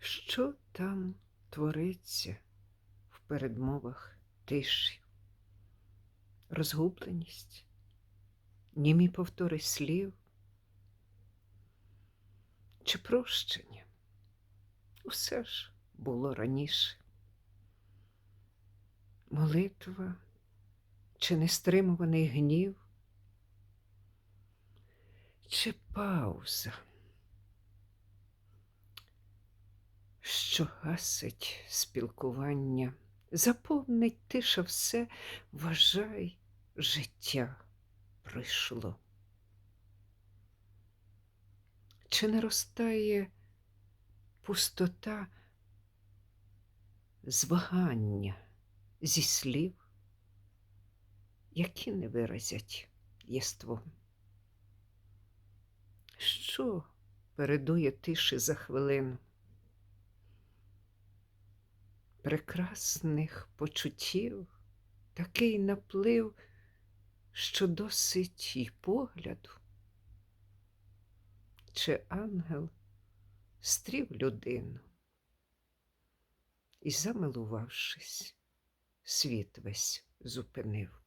Що там твориться в передмовах тиші? Розгубленість, німі повтори слів чи прощення? Усе ж було раніше. Молитва чи нестримуваний гнів, чи пауза, що гасить спілкування, заповнить тиша все, вважай, життя прийшло. Чи не ростає пустота звагання зі слів, які не виразять єством? Що передує тиші за хвилину? Прекрасних почуттів, такий наплив, що досить й погляду. Чи ангел стрів людину і, замилувавшись, світ весь зупинив.